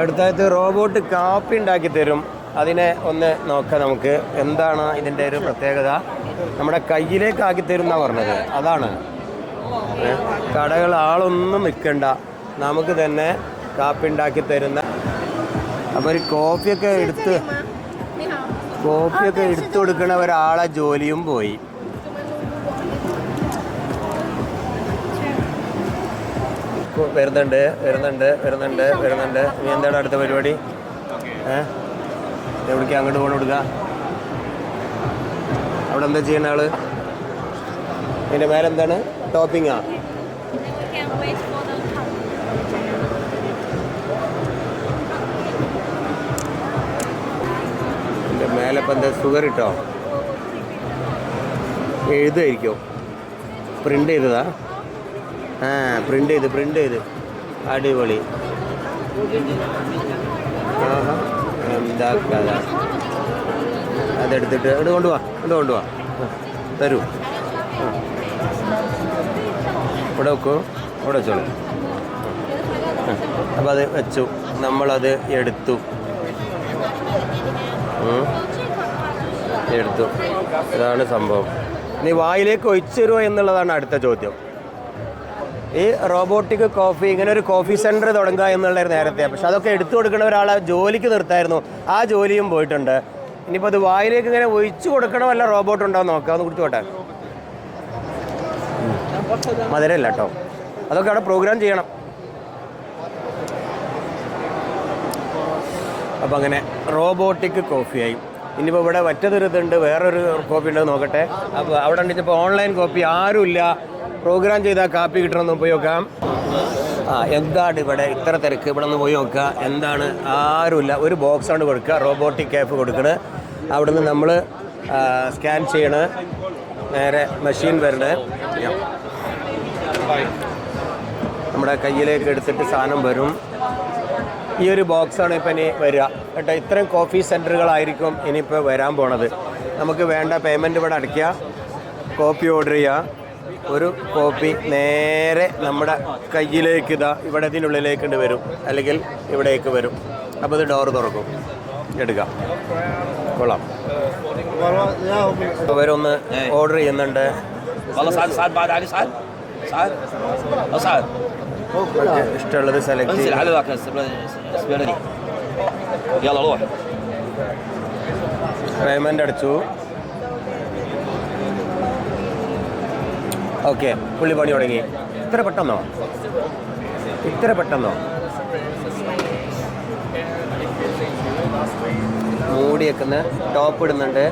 അടുത്തായിട്ട് റോബോട്ട് കാപ്പി ഉണ്ടാക്കി തരും. അതിനെ ഒന്ന് നോക്കാം നമുക്ക്. എന്താണ് ഇതിന്റെ ഒരു പ്രത്യേകത? നമ്മുടെ കയ്യിലേക്കാക്കി തരും എന്നാണ് പറഞ്ഞത്. അതാണ്. കടകൾ ആളൊന്നും നിൽക്കണ്ട. നമുക്ക് തന്നെ കാപ്പി ഉണ്ടാക്കി തരുന്ന അപ്പോൾ ഒരു കോഫിയൊക്കെ എടുത്ത് കോപ്പിയൊക്കെ കോഫിയൊക്കെ എടുത്തു കൊടുക്കണ ഒരാളെ ജോലിയും പോയി. വരുന്നുണ്ട് വരുന്നുണ്ട് വരുന്നുണ്ട് വരുന്നുണ്ട്. ഇനി എന്താണ് അടുത്ത പരിപാടി? ഏ? എവിടേക്ക് അങ്ങോട്ട് പോകണം കൊടുക്ക? അവിടെ എന്താ ചെയ്യുന്ന ആൾ? ഇതിന്റെ മേലെ എന്താണ് ടോപ്പിങ്ങാ ഇപ്പം എന്താ? സുഗർ ഇട്ടോ? എഴുതായിരിക്കോ പ്രിന്റ് ചെയ്തതാ? ആ പ്രിന്റ് ചെയ്ത് പ്രിന്റ് ചെയ്ത്. അടിപൊളി. ആഹാ അതെടുത്തിട്ട് ഇത് കൊണ്ടുപോവാ ഇത് കൊണ്ടുപോവാ തരൂ. ഇവിടെ വെക്കൂ ഇവിടെ വെച്ചോളൂ. അപ്പം അത് വെച്ചു. നമ്മളത് എടുത്തു. എടുത്തു. ഇതാണ് സംഭവം. നീ വായിലേക്ക് ഒഴിച്ചു തരുമോ എന്നുള്ളതാണ് അടുത്ത ചോദ്യം. ഈ റോബോട്ടിക് കോഫി ഇങ്ങനെ ഒരു കോഫി സെന്റർ തുടങ്ങുക എന്നുള്ളൊരു നേരത്തെ പക്ഷെ അതൊക്കെ എടുത്തു കൊടുക്കുന്ന ഒരാളെ ജോലിക്ക് നിർത്തായിരുന്നു. ആ ജോലിയും പോയിട്ടുണ്ട്. ഇനിയിപ്പോൾ അത് വായിലേക്ക് ഇങ്ങനെ ഒഴിച്ചു കൊടുക്കണ വല്ല റോബോട്ട് ഉണ്ടോ നോക്കാം. ഒന്ന് കുടിച്ചോട്ടെ മധുരല്ല കേട്ടോ. അതൊക്കെ അവിടെ പ്രോഗ്രാം ചെയ്യണം. അപ്പം അങ്ങനെ റോബോട്ടിക് കോഫിയായി. ഇനിയിപ്പോൾ ഇവിടെ മറ്റൊരിതുണ്ട് വേറൊരു കോപ്പി ഉണ്ടെന്ന് നോക്കട്ടെ. അപ്പോൾ അവിടെ ഉണ്ടെങ്കിൽ ഇപ്പോൾ ഓൺലൈൻ കോപ്പി ആരുമില്ല. പ്രോഗ്രാം ചെയ്താൽ കാപ്പി കിട്ടണമെന്ന് പോയി നോക്കാം. ആ എന്താണ് ഇവിടെ ഇത്ര തിരക്ക്? ഇവിടെ നിന്ന് പോയി നോക്കുക. എന്താണ്? ആരുമില്ല. ഒരു ബോക്സാണ് കൊടുക്കുക. റോബോട്ടിക് ക്യാപ്പ് കൊടുക്കണേ. അവിടുന്ന് നമ്മൾ സ്കാൻ ചെയ്യണ. നേരെ മെഷീൻ വരണേ. നമ്മുടെ കയ്യിലേക്ക് എടുത്തിട്ട് സാധനം വരും. ഈ ഒരു ബോക്സാണ് ഇപ്പം ഇനി വരിക. കേട്ടോ ഇത്രയും കോഫി സെന്ററുകളായിരിക്കും ഇനിയിപ്പോൾ വരാൻ പോണത്. നമുക്ക് വേണ്ട പേയ്മെന്റ് ഇവിടെ അടയ്ക്കുക. കോപ്പി ഓർഡർ ചെയ്യുക. ഒരു കോപ്പി നേരെ നമ്മുടെ കയ്യിലേക്ക് ഇതാ ഇവിടെ ഇതിനുള്ളിലേക്ക് വരും അല്ലെങ്കിൽ ഇവിടേക്ക് വരും അപ്പോൾ ഇത് ഡോർ തുറക്കും എടുക്കാം കൊള്ളാം അവരൊന്ന് ഓർഡർ ചെയ്യുന്നുണ്ട് ഇഷ്ടമുള്ളത് സെലക്ട് പേയ്മെന്റ് അടിച്ചു ഓക്കെ പുള്ളി പണി തുടങ്ങി ഇത്ര പെട്ടെന്നോ ഇത്ര പെട്ടെന്നോ മൂടി വെക്കുന്ന ടോപ്പ് ഇടുന്നുണ്ട്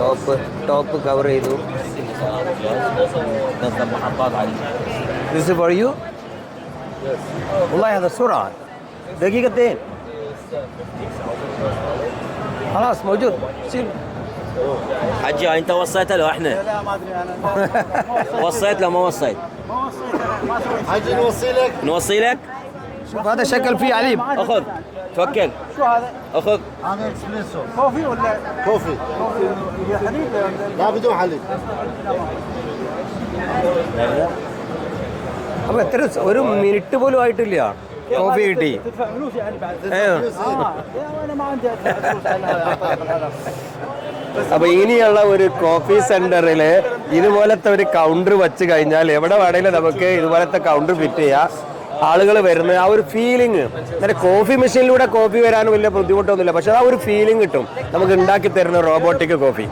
ടോപ്പ് ടോപ്പ് കവർ ചെയ്തു نزل محطات علي This is for you? والله هذا سرعة دقيقتين خلاص موجود سيب حجي انت وصيت له احنا وصيت له ما وصيت حاجي نوصي لك نوصي لك شوف هذا شكل فيه عليم اخذ توكل شو هذا؟ اخذ هذا اكسبريسو كوفي ولا كوفي كوفي حليب لا بدون حليب അപ്പൊ എത്ര സ- ഒരു മിനിറ്റ് പോലും ആയിട്ടില്ല കോഫി കിട്ടി تدفع فلوس يعني بعد ايه. اه انا ما عندي ادفع فلوس അപ്പൊ ഇനിയുള്ള ഒരു കോഫി സെന്ററിൽ ഇതുപോലത്തെ ഒരു കൗണ്ടർ വെച്ച് കഴിഞ്ഞാൽ എവിടെ വേണമെങ്കിലും നമുക്ക് ഇതുപോലത്തെ കൗണ്ടർ ഫിറ്റ് ചെയ്യാം. ആളുകൾ വരുന്ന ആ ഒരു ഫീലിംഗ് അതായത് കോഫി മെഷീനിലൂടെ കോഫി വരാനും വലിയ ബുദ്ധിമുട്ടൊന്നുമില്ല. പക്ഷെ ആ ഒരു ഫീലിംഗ് കിട്ടും. നമുക്ക് ഉണ്ടാക്കി തരുന്ന റോബോട്ടിക് കോഫി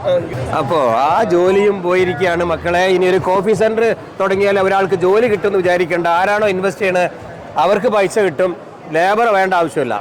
അപ്പോൾ ആ ജോലിയും പോയിരിക്കുകയാണ്. മക്കളെ ഇനി ഒരു കോഫി സെന്റർ തുടങ്ങിയാൽ ഒരാൾക്ക് ജോലി കിട്ടുമെന്ന് വിചാരിക്കേണ്ട. ആരാണോ ഇൻവെസ്റ്റ് ചെയ്യണത്? അവർക്ക് പൈസ കിട്ടും. ലേബർ വേണ്ട ആവശ്യമില്ല.